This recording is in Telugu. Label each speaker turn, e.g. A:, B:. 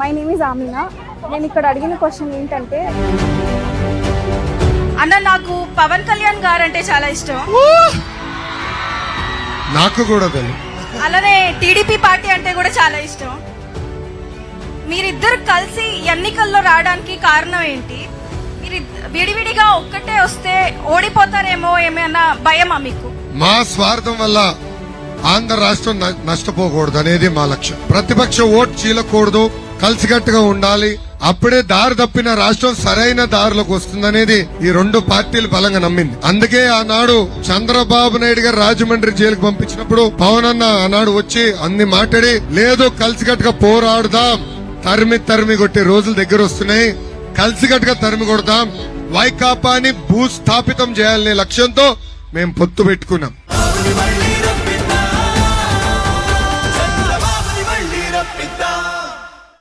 A: మై నేమ్ ఇస్ ఆమినా నేను ఇక్కడ అడిగిన క్వశ్చన్ ఏంటంటే
B: అన్న నాకు పవన్ కళ్యాణ్ గారు అంటే చాలా ఇష్టం.
C: నాకు కూడా
B: అలానే టీడీపీ పార్టీ అంటే కూడా చాలా ఇష్టం. మీరిద్దరు కలిసి ఎన్నికల్లో రావడానికి కారణం ఏంటి? మీరు విడివిడిగా ఒక్కటే వస్తే ఓడిపోతారేమో ఏమైనా భయమా మీకు?
C: మా స్వార్థం వల్ల ఆంధ్ర రాష్ట్రం న- నష్టపోకూడదు అనేది మా లక్ష్యం. ప్రతిపక్ష ఓటు చీలకూడదు. కలిసికట్టుగా ఉండాలి. అప్పుడే దారి తప్పిన రాష్ట్రం సరైన దారిలోకి వస్తుందనేది ఈ రెండు పార్టీలు బలంగా నమ్మింది. అందుకే ఆనాడు చంద్రబాబు నాయుడు గారు రాజమండ్రి జైలుకు పంపించినప్పుడు పవన్ అన్న ఆనాడు వచ్చి అన్ని మాట్లాడి లేదు కలిసికట్టుగా పోరాడుదాం. తరిమి తరిమి కొట్టే రోజులు దగ్గర వస్తున్నాయి. కలిసికట్టుగా తరిమి కొడదాం. వైకాపాని భూస్థాపితం చేయాలనే లక్ష్యంతో మేము పొత్తు పెట్టుకున్నాం.